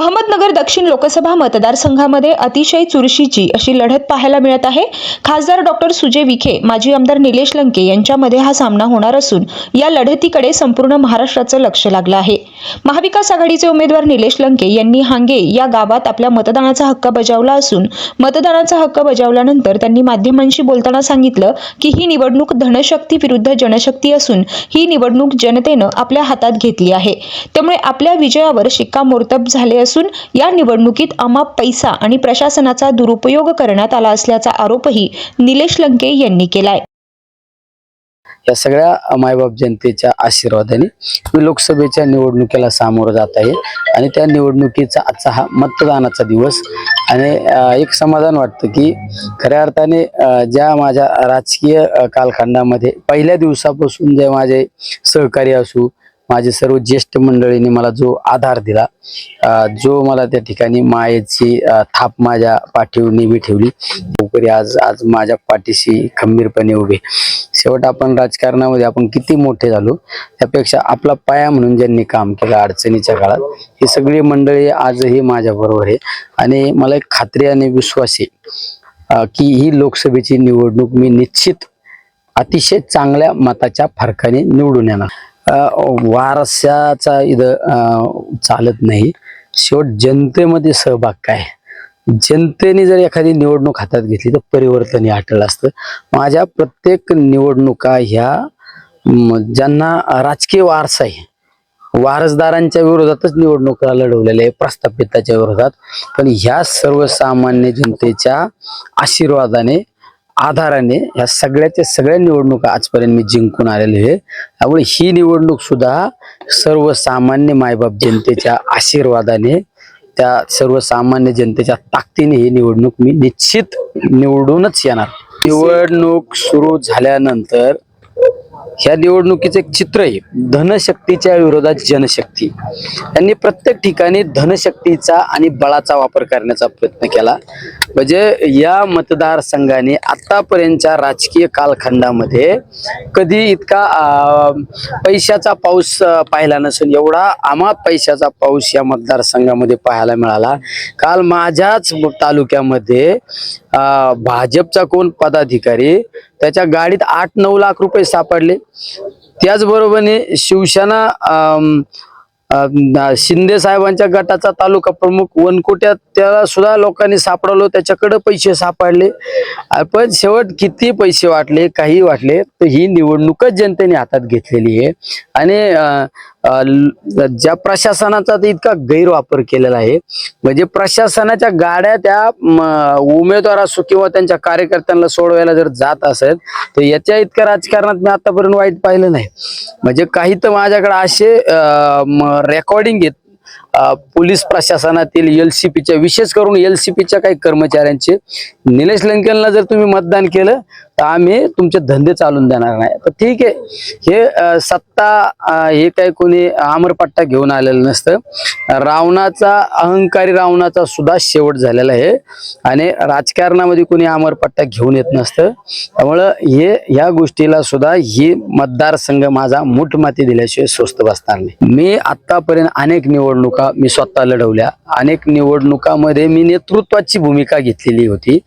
Ahmednagar दक्षिण लोकसभा मतदारसंघामध्ये अतिशय चुरशीची अशी लढत पाहायला मिळत आहे. खासदार डॉक्टर सुजय विखे माजी आमदार निलेश लंके यांच्यामध्ये हा सामना होणार असून या लढतीकडे संपूर्ण महाराष्ट्राचं लक्ष लागलं आहे. महाविकास आघाडीचे उमेदवार निलेश लंके यांनी हांगे या गावात आपल्या मतदानाचा हक्क बजावला असून मतदानाचा हक्क बजावल्यानंतर त्यांनी माध्यमांशी बोलताना सांगितलं की ही निवडणूक धनशक्ती विरुद्ध जनशक्ती असून ही निवडणूक जनतेनं आपल्या हातात घेतली आहे. त्यामुळे आपल्या विजयावर शिक्कामोर्तब झाले असून या निवडणुकीत अमाप पैसा आणि प्रशासनाचा दुरुपयोग करण्यात आला असल्याचा आरोपही निलेश लंके यांनी केलाय. या सगळ्या मायबाप जनतेच्या आशीर्वादाने मी लोकसभेच्या निवडणुकीला सामोरं जात आहे आणि त्या निवडणुकीचा आजचा हा मतदानाचा दिवस आणि एक समाधान वाटतं की खऱ्या अर्थाने ज्या माझ्या राजकीय कालखंडामध्ये पहिल्या दिवसापासून जे माझे सहकारी असू माझे सर्व ज्येष्ठ मंडळींनी मला जो आधार दिला जो मला त्या ठिकाणी मायेची थाप माझ्या पाठीवर नेहमी ठेवली लवकरी आज आज माझ्या पाठीशी खंबीरपणे उभे. शेवट आपण राजकारणामध्ये आपण किती मोठे झालो त्यापेक्षा आपला पाया म्हणून ज्यांनी काम केलं अडचणीच्या काळात ही सगळी मंडळी आजही माझ्या बरोबर आहे. आणि मला एक खात्री आणि विश्वास आहे की ही लोकसभेची निवडणूक मी निश्चित अतिशय चांगल्या मताच्या फरकाने निवडून येणार. अं, वारसाचा इथं चालत नाही. शेवट जनतेमध्ये सहभाग काय? जनतेने जर एखादी निवडणूक हातात घेतली तर परिवर्तन हे असतं. माझ्या प्रत्येक निवडणुका ह्या ज्यांना राजकीय वारसा आहे वारसदारांच्या विरोधातच निवडणुका लढवलेल्या आहे प्रस्थापिताच्या विरोधात. पण ह्या सर्वसामान्य जनतेच्या आशीर्वादाने आधाराने ह्या सगळ्याच्या सगळ्या निवडणुका आजपर्यंत मी जिंकून आलेले आहे त्यामुळे ही निवडणूक सुद्धा सर्वसामान्य मायबाप जनतेच्या आशीर्वादाने त्या सर्वसामान्य जनतेच्या ताकदीने ही निवडणूक मी निश्चित निवडूनच येणार. निवडणूक सुरू झाल्यानंतर ह्या निवडणुकीचं एक चित्र आहे. धनशक्तीच्या विरोधात जनशक्ती. यांनी प्रत्येक ठिकाणी धनशक्तीचा आणि बळाचा वापर करण्याचा प्रयत्न केला. म्हणजे या मतदारसंघाने आतापर्यंतच्या राजकीय कालखंडामध्ये कधी इतका पैशाचा पाऊस पाहिला नसून एवढा अमाप पैशाचा पाऊस या मतदारसंघामध्ये पाहायला मिळाला. काल माझ्याच तालुक्यामध्ये भाजपचा कोण पदाधिकारी त्याच्या गाडीत आठ नऊ लाख रुपये सापडले. त्याचबरोबरने शिवसेना अं, शिंदे साहेबांच्या गटाचा तालुका प्रमुख वनकोट्यात त्याला सुद्धा लोकांनी सापडवलं. त्याच्याकडे पैसे सापडले. पण शेवट किती पैसे वाटले काही वाटले तर ही निवडणूकच जनतेने हातात घेतलेली आहे. आणि ज्या प्रशासनाचा इतका गैरवापर केलेला आहे म्हणजे प्रशासनाच्या गाड्या त्या उमेदवार असो किंवा त्यांच्या कार्यकर्त्यांना सोडवायला जर जात असेल तर याच्या इतक्या राजकारणात मी आतापर्यंत वाईट पाहिलं नाही. म्हणजे काही तर माझ्याकडे असे रेकॉर्डिंग आहेत. पोलीस प्रशासनातील एल सी पीच्या विशेष करून एल सी पीच्या काही कर्मचाऱ्यांचे. निलेश लंकेनला जर तुम्ही मतदान केलं तर आम्ही तुमचे धंदे चालून देणार नाही. तर ठीक आहे. हे सत्ता हे काही कोणी आमरपट्टा घेऊन आलेलं नसतं. रावणाचा अहंकारी रावणाचा सुद्धा शेवट झालेला आहे. आणि राजकारणामध्ये कोणी आमरपट्टा घेऊन येत नसतं. त्यामुळं हे ह्या गोष्टीला सुद्धा ही मतदारसंघ माझा मूठमाती दिल्याशिवाय स्वस्त बसणार नाही. मी आतापर्यंत अनेक निवडणुका मी स्वतः लढवल्या. अनेक निवडणुकामध्ये मी नेतृत्वाची भूमिका घेतलेली होती.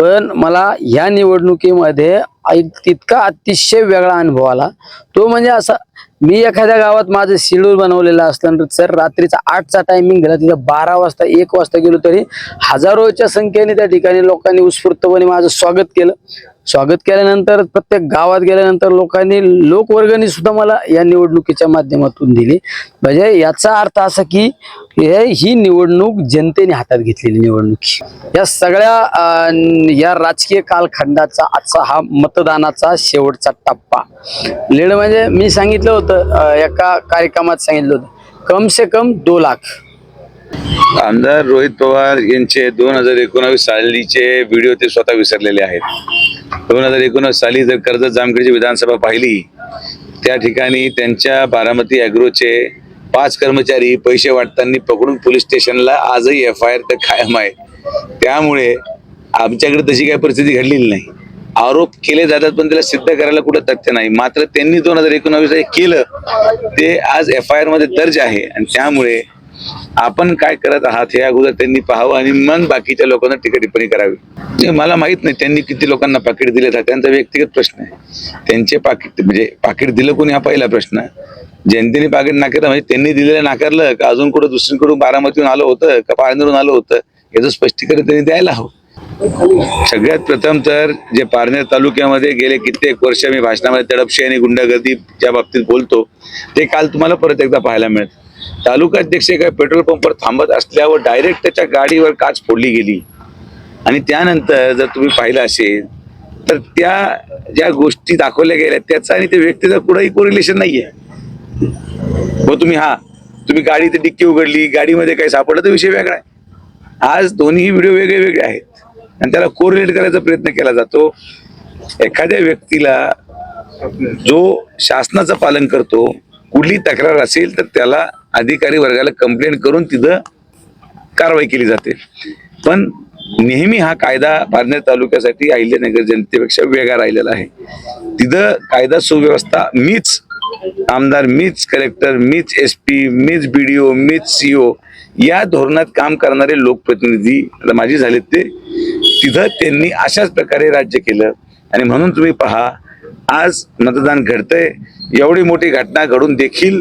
पण मला या निवडणुकीमध्ये एक तितका अतिशय वेगळा अनुभव आला. तो म्हणजे असा मी एखाद्या गावात माझं शेड्यूल बनवलेलं असल्यानंतर सर रात्रीचा आठचा टायमिंग गेला तिथं बारा वाजता एक वाजता गेलो तरी हजारोच्या संख्येने त्या ठिकाणी लोकांनी उत्स्फूर्तपणे माझं स्वागत केलं. स्वागत केल्यानंतर प्रत्येक गावात गेल्यानंतर लोकांनी लोकवर्गणी सुद्धा मला या निवडणुकीच्या माध्यमातून दिली. म्हणजे याचा अर्थ असा की हे ही निवडणूक जनतेने हातात घेतलेली निवडणूक या सगळ्या या राजकीय कालखंडाचा आजचा हा मतदानाचा शेवटचा टप्पा. लीड म्हणजे मी सांगितलं होतं एका कार्यक्रमात सांगितलं होतं कम से कम दो लाख. आमदार रोहित पवार यांचे दोन हजार एकोणावीस सालीचे व्हिडिओ ते स्वतः विसरलेले आहेत. दोन हजार एकोणीस साली जर कर्जत जामखेडची विधानसभा पाहिली त्या ठिकाणी त्यांच्या बारामती अॅग्रोचे पाच कर्मचारी पैसे वाटताना पकडून पोलीस स्टेशनला आजही एफ आय आर तर कायम आहे. त्यामुळे आमच्याकडे तशी काही परिस्थिती घडलेली नाही. आरोप केले जातात पण त्याला सिद्ध करायला कुठं तथ्य नाही. मात्र त्यांनी दोन हजार एकोणावीस केलं ते आज एफ आय आरमध्ये दर्ज आहे. आणि त्यामुळे आपण काय करत आहात हे अगोदर त्यांनी पाहावं आणि मग बाकीच्या लोकांना टीका टिप्पणी करावी. म्हणजे मला माहीत नाही त्यांनी किती लोकांना पाकिट दिले त्यांचा व्यक्तिगत प्रश्न आहे. त्यांचे पाकिट म्हणजे पाकिट दिलं कोणी? हा पहिला प्रश्न. जनतेने पाकिट नाकारलं म्हणजे त्यांनी दिलेलं नाकारलं का अजून कुठं दुसरीकडून बारामतीहून आलं होतं का पारनेरून आलं होतं? याचं स्पष्टीकरण त्यांनी द्यायला हवं. सगळ्यात प्रथम तर जे पारनेर तालुक्यामध्ये गेले कित्येक वर्ष मी भाषणामध्ये तडपशी आणि गुंडागर्दीच्या बाबतीत बोलतो ते काल तुम्हाला परत एकदा पाहायला मिळतं तालुकाध्यक्ष काय पेट्रोल पंपवर थांबत असल्यावर डायरेक्ट त्याच्या गाडीवर काच फोडली गेली. आणि त्यानंतर जर तुम्ही पाहिलं असेल तर त्या ज्या गोष्टी दाखवल्या गेल्या त्याचा आणि त्या व्यक्तीचा कुठंही कोरिलेशन नाही आहे व तुम्ही हा तुम्ही गाडी ते डिक्की उघडली गाडीमध्ये काही सापडलं तर विषय वेगळा आहे. आज दोन्ही व्हिडिओ वेगळे वेगळे आहेत. आणि त्याला कोरिलेट करायचा प्रयत्न केला जातो. एखाद्या व्यक्तीला जो शासनाचं पालन करतो कुठली तक्रार असेल तर त्याला अधिकारी वर्गाला कंप्लेंट करून तिथं कारवाई केली जाते. पण नेहमी हा कायदा पारनेर तालुक्यासाठी अहिल्यानगर जनतेपेक्षा वेगळा राहिलेला आहे. तिथं कायदा सुव्यवस्था मीच आमदार मीच कलेक्टर मीच एस पी मीच बीडीओ मीच सीओ या धोरणात काम करणारे लोकप्रतिनिधी माझी झालेत ते तिथं त्यांनी अशाच प्रकारे राज्य केलं. आणि म्हणून तुम्ही पहा आज मतदान घडतंय एवढी मोठी घटना घडून देखील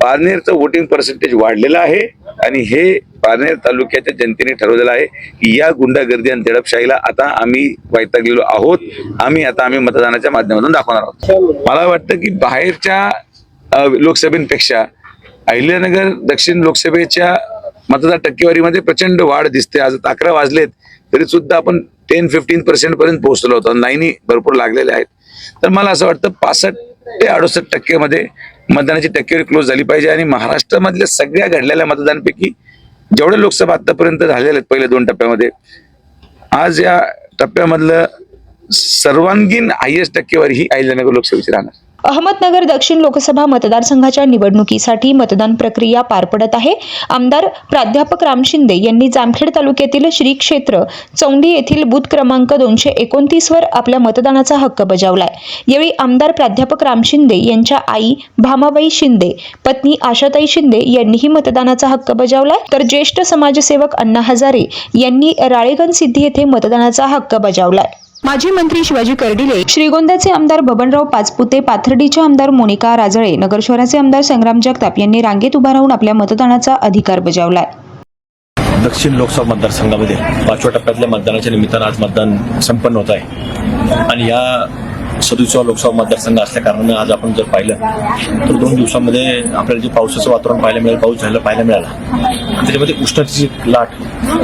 पारनेरचं वोटिंग पर्सेंटेज वाढलेलं आहे आणि हे पारनेर तालुक्याच्या जनतेने ठरवलेलं आहे की या गुंडागर्दी आणि दडपशाहीला आता आम्ही वैतागलेलो आहोत. आम्ही आता आम्ही मतदानाच्या माध्यमातून दाखवणार आहोत. मला वाटतं की बाहेरच्या लोकसभेपेक्षा अहिल्यानगर दक्षिण लोकसभेच्या मतदार टक्केवारीमध्ये प्रचंड वाढ दिसते. आज अकरा वाजलेत तरी सुद्धा आपण टेन फिफ्टीन पर्सेंट पर्यंत पोहोचलो होतो. लाईनी भरपूर लागलेल्या आहेत. तर मला असं वाटतं पासष्ट ते अडुसष्ट टक्केमध्ये मतदानाची टक्केवारी क्लोज झाली पाहिजे आणि महाराष्ट्रामधल्या सगळ्या घडलेल्या मतदानपैकी जेवढे लोकसभा आतापर्यंत झालेल्या आहेत पहिल्या दोन टप्प्यामध्ये आज या टप्प्यामधलं सर्वांगीण हायएस्ट टक्केवारी ही अहिल्यानगर लोकसभेची राहणार. अहमदनगर दक्षिण लोकसभा मतदारसंघाच्या निवडणुकीसाठी मतदान प्रक्रिया पार पडत आहे. आमदार प्राध्यापक राम शिंदे यांनी जामखेड तालुक्यातील श्री क्षेत्र चौंडी येथील बूथ क्रमांक दोनशे एकोणतीस वर आपल्या मतदानाचा हक्क बजावलाय. यावेळी आमदार प्राध्यापक राम शिंदे यांच्या आई भामाबाई शिंदे पत्नी आशाताई शिंदे यांनीही मतदानाचा हक्क बजावलाय. तर ज्येष्ठ समाजसेवक अण्णा हजारे यांनी राळेगण सिद्धी येथे मतदानाचा हक्क बजावलाय. माजी मंत्री शिवाजी कर्डिले श्रीगोंद्याचे आमदार बबनराव पाचपुते पाथर्डीचे आमदार मोनिका राजळे नगर शहराचे आमदार संग्राम जगताप यांनी रांगेत उभा राहून आपल्या मतदानाचा अधिकार बजावलाय. दक्षिण लोकसभा मतदारसंघामध्ये पाचव्या टप्प्यातल्या मतदानाच्या निमित्तानं आज मतदान संपन्न होत आहे. आणि या सदुसवा लोकसभा मतदारसंघ असल्या कारणानं आज आपण जर पाहिलं तर दोन दिवसामध्ये आपल्याला जे पावसाचं वातावरण पाहायला मिळेल पाऊस झालं पाहायला मिळाला त्याच्यामध्ये उष्णतेची लाट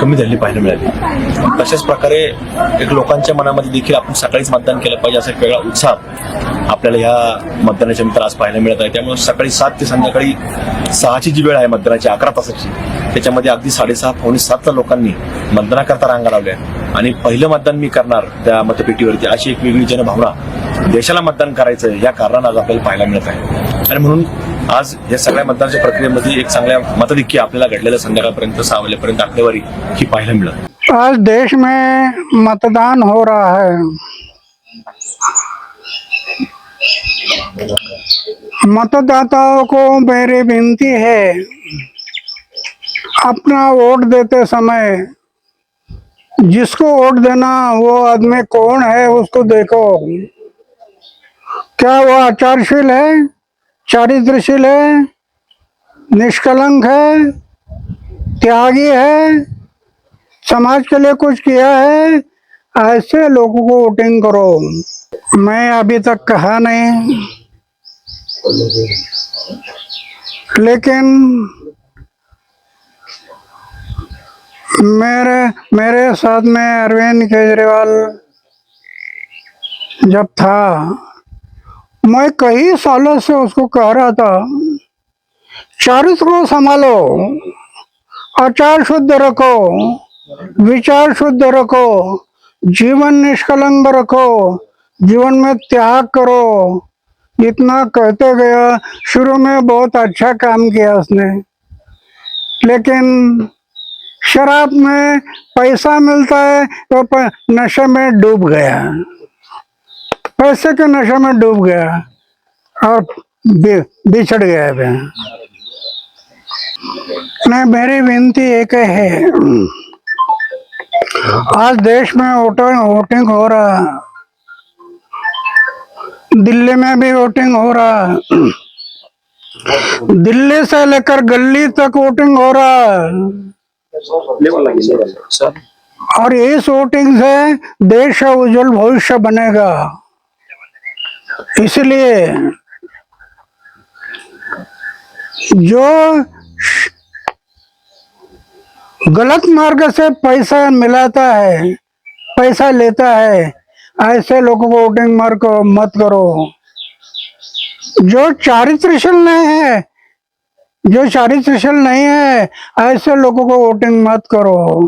कमी झालेली पाहायला मिळाली. तशाच प्रकारे एक लोकांच्या मनामध्ये देखील आपण सकाळीच मतदान केलं पाहिजे असा एक वेगळा उत्साह आपल्याला ह्या मतदानाच्या मित्र आज पाहायला मिळत आहे. त्यामुळे सकाळी सात ते संध्याकाळी सहाची जी वेळ आहे मतदानाची अकरा तासाची त्याच्यामध्ये अगदी साडेसहा पावणे सातला लोकांनी मतदानाकरता रांगा लावल्या आणि पहिलं मतदान मी करणार त्या मतपेटीवरती अशी एक वेगळी जनभावना देशाला मतदान करायचं या कारणानं आज आपल्याला पाहायला मिळत आहे. आणि म्हणून आज या सगळ्या मतदानाच्या प्रक्रियेमध्ये एक चांगल्या मतदिक्की आपल्याला घडलेल्या संध्याकाळपर्यंत सहा वाजेपर्यंत आकडेवारी ही पाहायला मिळत. आज देश में मतदान हो रहा है। मतदाताओं को मेरी विनती है, अपना वोट देते समय जिसको वोट देना वो आदमी कौन है उसको देखो। क्या वो आचारशील है चारित्रशील है, निष्कलंक है, त्यागी है, समाज के लिए कुछ किया है, ऐसे लोगों को वोटिंग करो। मैं अभी तक कहा नहीं। लेकिन मेरे मेरे साथ में अरविंद केजरीवाल जब था, मैं कई सालों से उसको कह रहा था, चारित्र को संभालो, आचार शुद्ध रखो, विचार शुद्ध रखो, जीवन निष्कलंक रखो जीवन में त्याग करो। इतना कहते गया, शुरू में बहुत अच्छा काम किया उसने। लेकिन शराब में पैसा मिलता है तो नशे में डूब गया। पैसे के नशे में डूब गया और बिछड़ गया नहीं, मेरी विनती एक है, आज देश में वोटिंग हो रहा। दिल्ली में भी वोटिंग हो रहा है। दिल्ली से लेकर गली तक वोटिंग हो रहा है। और इस वोटिंग से देश का उज्जवल भविष्य बनेगा। इसलिए जो गलत मार्ग से पैसा मिलाता है, पैसा लेता है ऐसे लोगों को वोटिंग मार को मत करो। जो चारित्रशील नहीं है, जो चारित्रशील नहीं है, ऐसे लोगों को वोटिंग मत करो।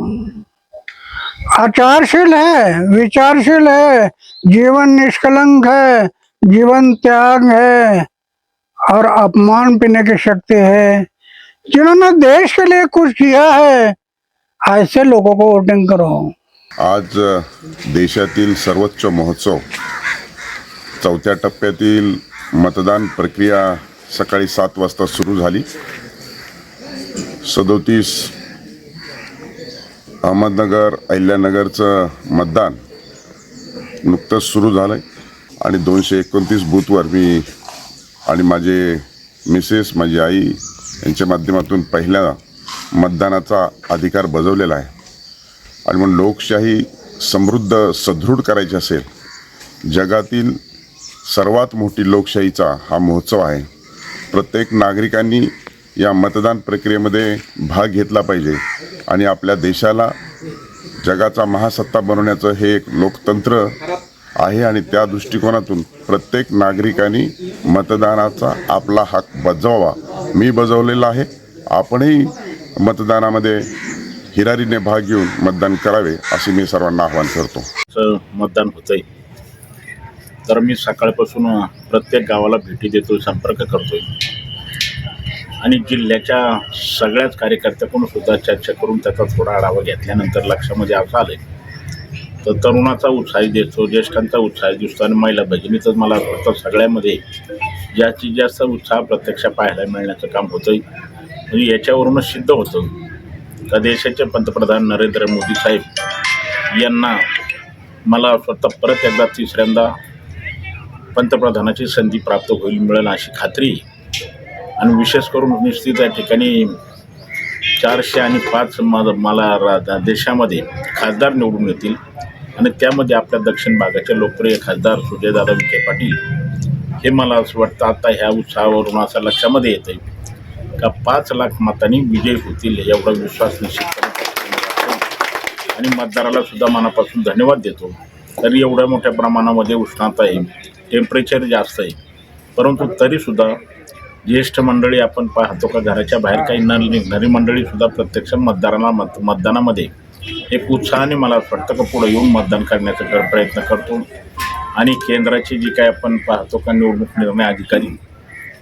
आचारशील है, विचारशील है, जीवन निष्कलंक है, जीवन त्याग है, और अपमान पीने की शक्ति है। जिन्होंने देश के लिए कुछ किया है, ऐसे लोगों को वोटिंग करो। आज देशातील सर्वोच्च महोत्सव चौथ्या टप्प्यातील मतदान प्रक्रिया सकाळी सात वाजता सुरू झाली. सदोतीस अहमदनगर अहिल्यानगरचं मतदान नुकतंच सुरू झालं आहे आणि दोनशे एकोणतीस बूथवर मी आणि माझे मिसेस माझी आई यांच्या माध्यमातून पहिल्या मतदानाचा अधिकार बजावलेला आहे. आणि म्हणून लोकशाही समृद्ध सदृढ करायची असेल जगातील सर्वात मोठी लोकशाहीचा हा महोत्सव आहे. प्रत्येक नागरिकांनी या मतदान प्रक्रियेमध्ये भाग घेतला पाहिजे आणि आपल्या देशाला जगाचा महासत्ता बनवण्याचं हे एक लोकतंत्र आहे आणि त्या दृष्टिकोनातून प्रत्येक नागरिकांनी मतदानाचा आपला हक बजावा मी बजावलेला आहे. आपणही मतदानामध्ये हिरारीने भाग घेऊन मतदान करावे असे मी सर्वांना आवाहन करतो. चं मतदान होतंय. तर मी सकाळपासून प्रत्येक गावाला भेटी देतो संपर्क करतोय. आणि जिल्ह्याच्या सगळ्याच कार्यकर्त्याकडून सुद्धा चर्चा करून त्याचा थोडा आढावा घेतल्यानंतर लक्षामध्ये असं आलंय. तर तरुणाचा उत्साह दिसतो ज्येष्ठांचा उत्साह दिसतो आणि महिला भगिनीतच मला वाटतं सगळ्यामध्ये जास्तीत जास्त उत्साह प्रत्यक्ष पाहायला मिळण्याचं काम होतं म्हणजे याच्यावरूनच सिद्ध होतं देशाचे पंतप्रधान नरेंद्र मोदी साहेब यांना मला स्वतः परत एकदा तिसऱ्यांदा पंतप्रधानाची संधी प्राप्त होईल मिळेल अशी खात्री. आणि विशेष करून निश्चित या ठिकाणी चारशे आणि पाच माझं मला रा- देशामध्ये खासदार निवडून येतील. आणि त्यामध्ये आपल्या दक्षिण भागाचे लोकप्रिय खासदार सुजयदादा विखे पाटील हे मला असं वाटतं आता ह्या उत्साहावरून असं लक्षामध्ये येतं का पाच लाख मतांनी विजय होतील एवढा विश्वास निश्चितपणे आणि मतदाराला सुद्धा मनापासून धन्यवाद देतो. तर एवढ्या मोठ्या प्रमाणामध्ये उष्णता आहे टेम्परेचर जास्त आहे. परंतु तरीसुद्धा ज्येष्ठ मंडळी आपण पाहतो का घराच्या बाहेर काही न निघणारी मंडळीसुद्धा प्रत्यक्ष मतदाराला मत मतदानामध्ये एक उत्साहाने मला असं वाटतं का पुढे येऊन मतदान करण्याचा प्रयत्न करतो. आणि केंद्राची जी काय आपण पाहतो का निवडणूक निर्णय अधिकारी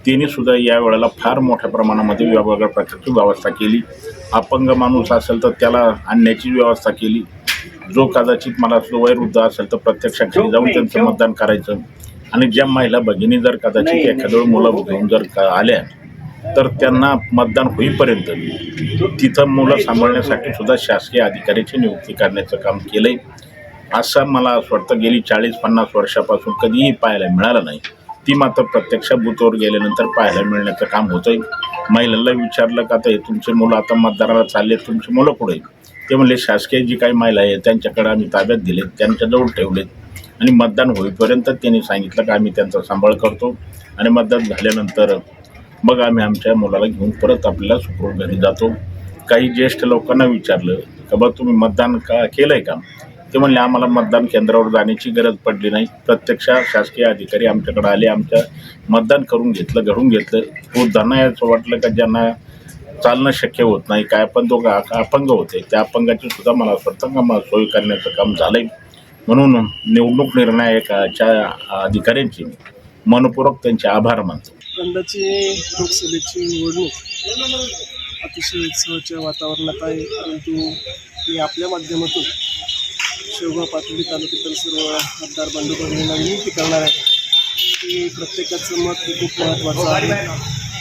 तिने सुद्धा या वेळेला फार मोठ्या प्रमाणामध्ये वेगवेगळ्या प्रकारची व्यवस्था केली. अपंग माणूस असेल तर त्याला आणण्याची व्यवस्था केली. जो कदाचित मला असं वयोवृद्ध असेल तर प्रत्यक्ष घरी जाऊन त्यांचं मतदान करायचं. आणि ज्या महिला भगिनी जर कदाचित एखाद्या मुलं घेऊन जर का आल्या तर त्यांना मतदान होईपर्यंत तिथं मुलं सांभाळण्यासाठी सुद्धा शासकीय अधिकाऱ्याची नियुक्ती करण्याचं काम केलंय. असं मला असं वाटतं गेली चाळीस पन्नास वर्षापासून कधीही पाहायला मिळालं नाही. ती मात्र प्रत्यक्ष बूथवर गेल्यानंतर पाहायला मिळण्याचं काम होतंय. महिलांना विचारलं का आता हे तुमचे मुलं आता मतदाराला चालले तुमची मुलं कुठे? ते म्हणले शासकीय जी काही महिला आहे त्यांच्याकडे आम्ही ताब्यात दिले त्यांच्याजवळ ठेवलेत आणि मतदान होईपर्यंत त्यांनी सांगितलं का आम्ही त्यांचा सांभाळ करतो आणि मतदान झाल्यानंतर मग आम्ही आमच्या मुलाला घेऊन परत आपल्याला सुखरूप घरी जातो. काही ज्येष्ठ लोकांना विचारलं का बा तुम्ही मतदान का केलं आहे का ते म्हणले आम्हाला मतदान केंद्रावर जाण्याची गरज पडली नाही. प्रत्यक्ष शासकीय अधिकारी आमच्याकडे आले आमच्या मतदान करून घेतलं घडून घेतलं. वृद्धांना याचं वाटलं का ज्यांना चालणं शक्य होत नाही काय पण तो अपंग होते त्या अपंगाची सुद्धा मला स्वतंग आम्हाला सोय करण्याचं काम झालंय. म्हणून निवडणूक निर्णायकाच्या अधिकाऱ्यांची मी मनपूर्वक त्यांचे आभार मानतो. यंदाची लोकसभेची निवडणूक अतिशय उत्सवाच्या वातावरणात आहे परंतु मी आपल्या माध्यमातून शेवगाव पाथर्डी तालुक्यातील सर्व मतदार बंधू भगिनींना विनंती करणार आहे. की प्रत्येकाचं मत हे खूप महत्त्वाचं आहे.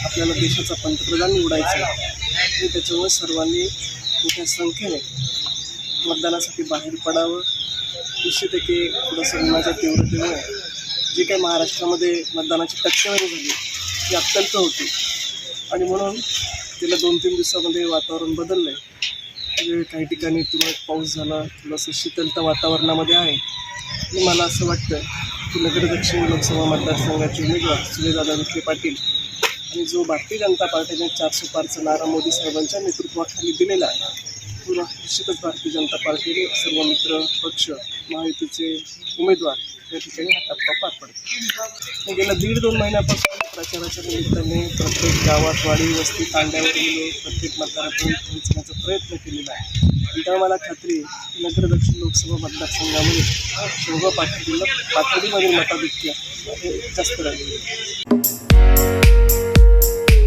आपल्याला देशाचा पंतप्रधान निवडायचा आहे. आणि त्याच्यामुळे सर्वांनी मोठ्या संख्येने मतदानासाठी बाहेर पडावं. निश्चित आहे की थोडंसं उन्हाच्या तीव्रतेमुळे जी काही महाराष्ट्रामध्ये मतदानाची टक्केवारी झाली ती अत्यंत होती. आणि म्हणून गेल्या दोन तीन दिवसामध्ये वातावरण बदललं आहे काही ठिकाणी तुरळक पाऊस झाला थोडंसं शीतलता वातावरणामध्ये आहे. आणि मला असं वाटतं की नगर दक्षिण लोकसभा मतदारसंघाचे उमेदवार सुजयदादा विखे पाटील आणि जो भारतीय जनता पार्टीने चारशे पारचा नारा मोदी साहेबांच्या नेतृत्वाखाली दिलेला आहे पुन्हा निश्चितच भारतीय जनता पार्टीने सर्व मित्र पक्ष महायुतीचे उमेदवार या ठिकाणी हा टप्पा पार पडतो गेल्या दीड दोन महिन्यापासून प्रचाराच्या निमित्ताने प्रत्येक गावात वाडी वस्ती तांड्यावर गेलो प्रत्येक मतदारापर्यंत पोहोचण्याचा प्रयत्न केलेला आहे. त्यामुळे मला खात्री नगर दक्षिण लोकसभा मतदारसंघामध्ये शोभा पाटील पातळीमधील मताधिक्य हे जास्त राहील